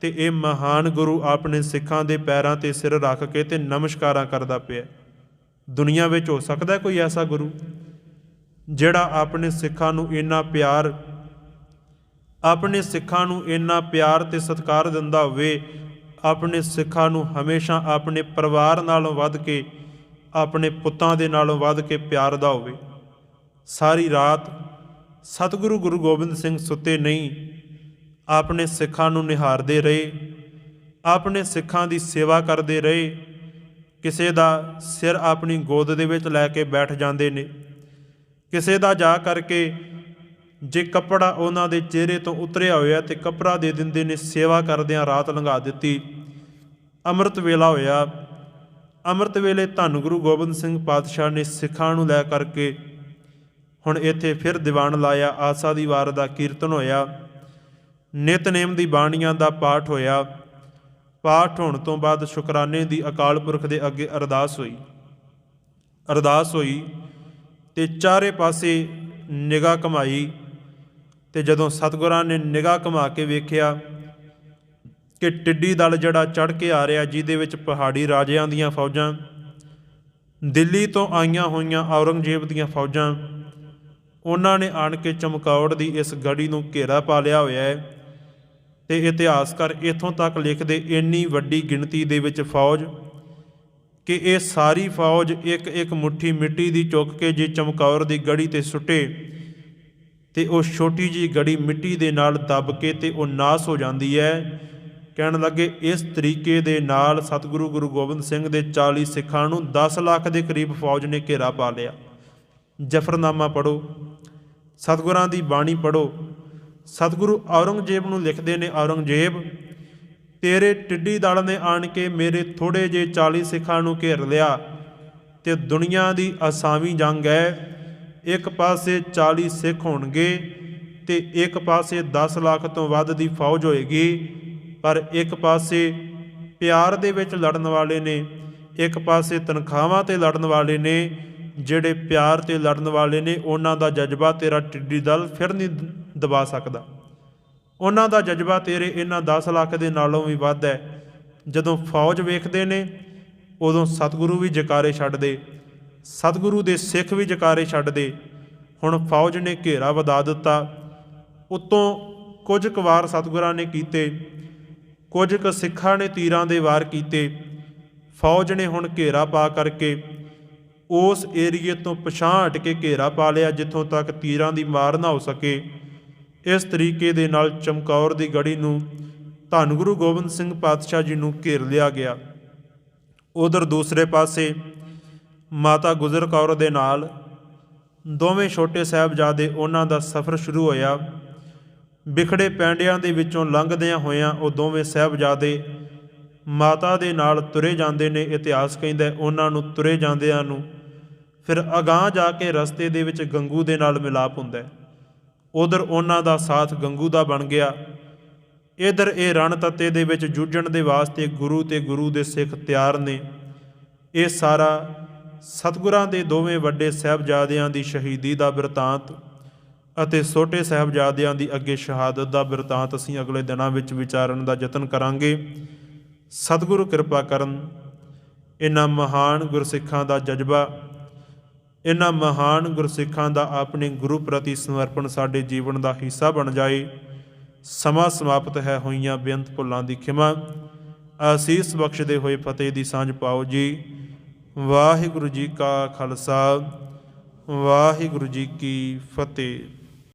ਤੇ ਇਹ ਮਹਾਨ ਗੁਰੂ ਆਪਣੇ ਸਿੱਖਾਂ ਦੇ ਪੈਰਾਂ ਤੇ ਸਿਰ ਰੱਖ ਕੇ ਤੇ ਨਮਸਕਾਰਾਂ ਕਰਦਾ ਪਿਆ। ਦੁਨੀਆ ਵਿੱਚ ਹੋ ਸਕਦਾ ਕੋਈ ਐਸਾ ਗੁਰੂ? ਜਿਹੜਾ ਆਪਣੇ ਸਿੱਖਾਂ ਨੂੰ ਇੰਨਾ ਪਿਆਰ, ਆਪਣੇ ਸਿੱਖਾਂ ਨੂੰ ਇੰਨਾ ਪਿਆਰ ਤੇ ਸਤਿਕਾਰ ਦਿੰਦਾ ਹੋਵੇ, ਆਪਣੇ ਸਿੱਖਾਂ ਨੂੰ ਹਮੇਸ਼ਾ ਆਪਣੇ ਪਰਿਵਾਰ ਨਾਲੋਂ ਵੱਧ ਕੇ, ਆਪਣੇ ਪੁੱਤਾਂ ਦੇ ਨਾਲੋਂ ਵੱਧ ਕੇ ਪਿਆਰ ਦਾ ਹੋਵੇ। ਸਾਰੀ ਰਾਤ ਸਤਿਗੁਰੂ ਗੁਰੂ ਗੋਬਿੰਦ ਸਿੰਘ ਸੁੱਤੇ ਨਹੀਂ, ਆਪਣੇ ਸਿੱਖਾਂ ਨੂੰ ਨਿਹਾਰਦੇ ਰਹੇ, ਆਪਣੇ ਸਿੱਖਾਂ ਦੀ ਸੇਵਾ ਕਰਦੇ ਰਹੇ, ਕਿਸੇ ਦਾ ਸਿਰ ਆਪਣੀ ਗੋਦ ਦੇ ਵਿੱਚ ਲੈ ਕੇ ਬੈਠ ਜਾਂਦੇ ਨੇ। ਕਿਸੇ ਦਾ ਜਾ ਕਰਕੇ ਜੇ ਕੱਪੜਾ ਉਹਨਾਂ ਦੇ ਚਿਹਰੇ ਤੋਂ ਉਤਰਿਆ ਹੋਇਆ ਤੇ ਕੱਪੜਾ ਦੇ ਦਿੰਦੇ ਨੇ ਸੇਵਾ ਕਰਦਿਆਂ ਰਾਤ ਲੰਘਾ ਦਿੱਤੀ। ਅੰਮ੍ਰਿਤ ਵੇਲਾ ਹੋਇਆ। ਅੰਮ੍ਰਿਤ ਵੇਲੇ ਧੰਨ ਗੁਰੂ ਗੋਬਿੰਦ ਸਿੰਘ ਪਾਤਸ਼ਾਹ ਨੇ ਸਿੱਖਾਂ ਨੂੰ ਲੈ ਕਰਕੇ ਹੁਣ ਇੱਥੇ ਫਿਰ ਦੀਵਾਨ ਲਾਇਆ, ਆਸਾ ਦੀ ਵਾਰ ਦਾ ਕੀਰਤਨ ਹੋਇਆ। ਨਿਤਨੇਮ ਦੀ ਬਾਣੀਆਂ ਦਾ ਪਾਠ ਹੋਇਆ। ਪਾਠ ਹੋਣ ਤੋਂ ਬਾਅਦ ਸ਼ੁਕਰਾਨੇ ਦੀ ਅਕਾਲ ਪੁਰਖ ਦੇ ਅੱਗੇ ਅਰਦਾਸ ਹੋਈ। ਅਰਦਾਸ ਹੋਈ ਤੇ ਚਾਰੇ ਪਾਸੇ ਨਿਗਾਹ ਕਮਾਈ ਤੇ ਜਦੋਂ ਸਤਿਗੁਰਾਂ ਨੇ ਨਿਗਾਹ ਕਮਾ ਕੇ ਵੇਖਿਆ ਕਿ ਟਿੱਡੀ ਦਲ ਜਿਹੜਾ ਚੜ ਕੇ ਆ ਰਿਹਾ, ਜਿਹਦੇ ਵਿੱਚ ਪਹਾੜੀ ਰਾਜਿਆਂ ਦੀਆਂ ਫੌਜਾਂ, ਦਿੱਲੀ ਤੋਂ ਆਈਆਂ ਹੋਈਆਂ ਔਰੰਗਜ਼ੇਬ ਦੀਆਂ ਫੌਜਾਂ, ਉਹਨਾਂ ਨੇ ਆਣ ਕੇ ਚਮਕੌੜ ਦੀ ਇਸ ਗੜੀ ਨੂੰ ਘੇਰਾ ਪਾ ਲਿਆ ਹੋਇਆ ਹੈ ਤੇ ਇਤਿਹਾਸਕਾਰ ਇਥੋਂ ਤੱਕ ਲਿਖਦੇ, ਇੰਨੀ ਵੱਡੀ ਗਿਣਤੀ ਦੇ ਵਿੱਚ ਫੌਜ ਕਿ ਇਹ ਸਾਰੀ ਫੌਜ ਇੱਕ ਇੱਕ ਮੁੱਠੀ ਮਿੱਟੀ ਦੀ ਚੁੱਕ ਕੇ ਜੇ ਚਮਕੌਰ ਦੀ ਗੜੀ ਤੇ ਸੁੱਟੇ ਤੇ ਉਹ ਛੋਟੀ ਜੀ ਗੜੀ ਮਿੱਟੀ ਦੇ ਨਾਲ ਦੱਬ ਕੇ ਤੇ ਉਹ ਨਾਸ ਹੋ ਜਾਂਦੀ ਹੈ। ਕਹਿਣ ਲੱਗੇ, ਇਸ ਤਰੀਕੇ ਦੇ ਨਾਲ ਸਤਿਗੁਰੂ ਗੁਰੂ ਗੋਬਿੰਦ ਸਿੰਘ ਦੇ 40 ਸਿੱਖਾਂ ਨੂੰ 10 ਲੱਖ ਦੇ ਕਰੀਬ ਫੌਜ ਨੇ ਘੇਰਾ ਪਾ ਲਿਆ। ਜਫਰਨਾਮਾ ਪੜੋ ਸਤਿਗੁਰਾਂ ਦੀ ਬਾਣੀ ਪੜੋ ਸਤਿਗੁਰੂ ਔਰੰਗਜ਼ੇਬ ਨੂੰ ਲਿਖਦੇ ਨੇ ਔਰੰਗਜ਼ੇਬ ਤੇਰੇ ਟਿੱਡੀ ਦਲ ਨੇ ਆਣ ਕੇ ਮੇਰੇ ਥੋੜੇ ਜੇ 40 ਸਿੱਖਾਂ ਨੂੰ ਘੇਰ ਲਿਆ ਤੇ ਦੁਨੀਆ ਦੀ ਅਸਾਵੀਂ ਜੰਗ ਹੈ। ਇੱਕ ਪਾਸੇ 40 ਸਿੱਖ ਹੋਣਗੇ ਤੇ ਇੱਕ ਪਾਸੇ 10 ਲੱਖ ਤੋਂ ਵੱਧ ਦੀ ਫੌਜ ਹੋਏਗੀ, ਪਰ ਇੱਕ ਪਾਸੇ ਪਿਆਰ ਦੇ ਵਿੱਚ ਲੜਨ ਵਾਲੇ ਨੇ, ਇੱਕ ਪਾਸੇ ਤਨਖਾਹਾਂ ਤੇ ਲੜਨ ਵਾਲੇ ਨੇ, ਜਿਹੜੇ ਪਿਆਰ ਤੇ ਲੜਨ ਵਾਲੇ ਨੇ, ਉਹਨਾਂ ਦਾ ਜਜ਼ਬਾ ਤੇਰਾ ਟਿੱਡੀ ਦਲ ਫਿਰ ਨਹੀਂ ਦਬਾ ਸਕਦਾ। ਉਹਨਾਂ ਦਾ ਜਜ਼ਬਾ ਤੇਰੇ ਇਹਨਾਂ 10 ਲੱਖ ਦੇ ਨਾਲੋਂ ਵੀ ਵੱਧ ਹੈ। ਜਦੋਂ ਫੌਜ ਵੇਖਦੇ ਨੇ, ਉਦੋਂ ਸਤਿਗੁਰੂ ਵੀ ਜਕਾਰੇ ਛੱਡਦੇ, ਸਤਿਗੁਰੂ ਦੇ ਸਿੱਖ ਵੀ ਜਕਾਰੇ ਛੱਡਦੇ। ਹੁਣ ਫੌਜ ਨੇ ਘੇਰਾ ਵਧਾ ਦਿੱਤਾ। ਉਤੋਂ ਕੁਝ ਕੁ ਵਾਰ ਸਤਿਗੁਰਾਂ ਨੇ ਕੀਤੇ, ਕੁਝ ਕੁ ਸਿੱਖਾਂ ਨੇ ਤੀਰਾਂ ਦੇ ਵਾਰ ਕੀਤੇ। ਫੌਜ ਨੇ ਹੁਣ ਘੇਰਾ ਪਾ ਕਰਕੇ ਉਸ ਏਰੀਏ ਤੋਂ ਪਛਾਂ ਹਟ ਕੇ ਘੇਰਾ ਪਾ ਲਿਆ, ਜਿੱਥੋਂ ਤੱਕ ਤੀਰਾਂ ਦੀ ਮਾਰ ਨਾ ਹੋ ਸਕੇ। ਇਸ ਤਰੀਕੇ ਦੇ ਨਾਲ ਚਮਕੌਰ ਦੀ ਗੜੀ ਨੂੰ ਧੰਨ ਗੁਰੂ ਗੋਬਿੰਦ ਸਿੰਘ ਪਾਤਸ਼ਾਹ ਜੀ ਨੂੰ ਘੇਰ ਲਿਆ ਗਿਆ। ਉਧਰ ਦੂਸਰੇ ਪਾਸੇ ਮਾਤਾ ਗੁਜਰ ਕੌਰ ਦੇ ਨਾਲ ਦੋਵੇਂ ਛੋਟੇ ਸਾਹਿਬਜ਼ਾਦੇ ਉਹਨਾਂ ਦਾ ਸਫ਼ਰ ਸ਼ੁਰੂ ਹੋਇਆ। ਵਿਖੜੇ ਪੈਂਡਿਆਂ ਦੇ ਵਿੱਚੋਂ ਲੰਘਦਿਆਂ ਹੋਇਆਂ ਉਹ ਦੋਵੇਂ ਸਾਹਿਬਜ਼ਾਦੇ ਮਾਤਾ ਦੇ ਨਾਲ ਤੁਰੇ ਜਾਂਦੇ ਨੇ, ਇਤਿਹਾਸ ਕਹਿੰਦਾ ਉਹਨਾਂ ਨੂੰ ਤੁਰੇ ਜਾਂਦਿਆਂ ਨੂੰ ਫਿਰ ਅਗਾਹ ਜਾ ਕੇ ਰਸਤੇ ਦੇ ਵਿੱਚ ਗੰਗੂ ਦੇ ਨਾਲ ਮਿਲਾਪ ਹੁੰਦਾ ਹੈ। ਉਧਰ ਉਹਨਾਂ ਦਾ ਸਾਥ ਗੰਗੂ ਦਾ ਬਣ ਗਿਆ। ਇਧਰ ਇਹ ਰਣ ਤੱਤੇ ਦੇ ਵਿੱਚ ਜੂਝਣ ਦੇ ਵਾਸਤੇ ਗੁਰੂ ਤੇ ਗੁਰੂ ਦੇ ਸਿੱਖ ਤਿਆਰ ਨੇ। ਇਹ ਸਾਰਾ ਸਤਿਗੁਰਾਂ ਦੇ ਦੋਵੇਂ ਵੱਡੇ ਸਾਹਿਬਜ਼ਾਦਿਆਂ ਦੀ ਸ਼ਹੀਦੀ ਦਾ ਬਿਰਤਾਂਤ ਅਤੇ ਛੋਟੇ ਸਾਹਿਬਜ਼ਾਦਿਆਂ ਦੀ ਅੱਗੇ ਸ਼ਹਾਦਤ ਦਾ ਬਿਰਤਾਂਤ ਅਸੀਂ ਅਗਲੇ ਦਿਨਾਂ ਵਿੱਚ ਵਿਚਾਰਨ ਦਾ ਯਤਨ ਕਰਾਂਗੇ। ਸਤਿਗੁਰੂ ਕਿਰਪਾ ਕਰਨ, ਇਹਨਾਂ ਮਹਾਨ ਗੁਰਸਿੱਖਾਂ ਦਾ ਜਜ਼ਬਾ ਇਹਨਾਂ ਮਹਾਨ ਗੁਰਸਿੱਖਾਂ ਦਾ ਆਪਣੇ ਗੁਰੂ ਪ੍ਰਤੀ ਸਮਰਪਣ ਸਾਡੇ ਜੀਵਨ ਦਾ ਹਿੱਸਾ ਬਣ ਜਾਏ। ਸਮਾਂ ਸਮਾਪਤ ਹੈ ਹੋਈਆਂ ਬੇਅੰਤ ਭੁੱਲਾਂ ਦੀ ਖਿਮਾ। ਆਸੀਸ ਬਖਸ਼ਦੇ ਹੋਏ ਫਤਿਹ ਦੀ ਸਾਂਝ ਪਾਓ ਜੀ। ਵਾਹਿਗੁਰੂ ਜੀ ਕਾ ਖਾਲਸਾ। ਵਾਹਿਗੁਰੂ ਜੀ ਕੀ ਫਤਿਹ।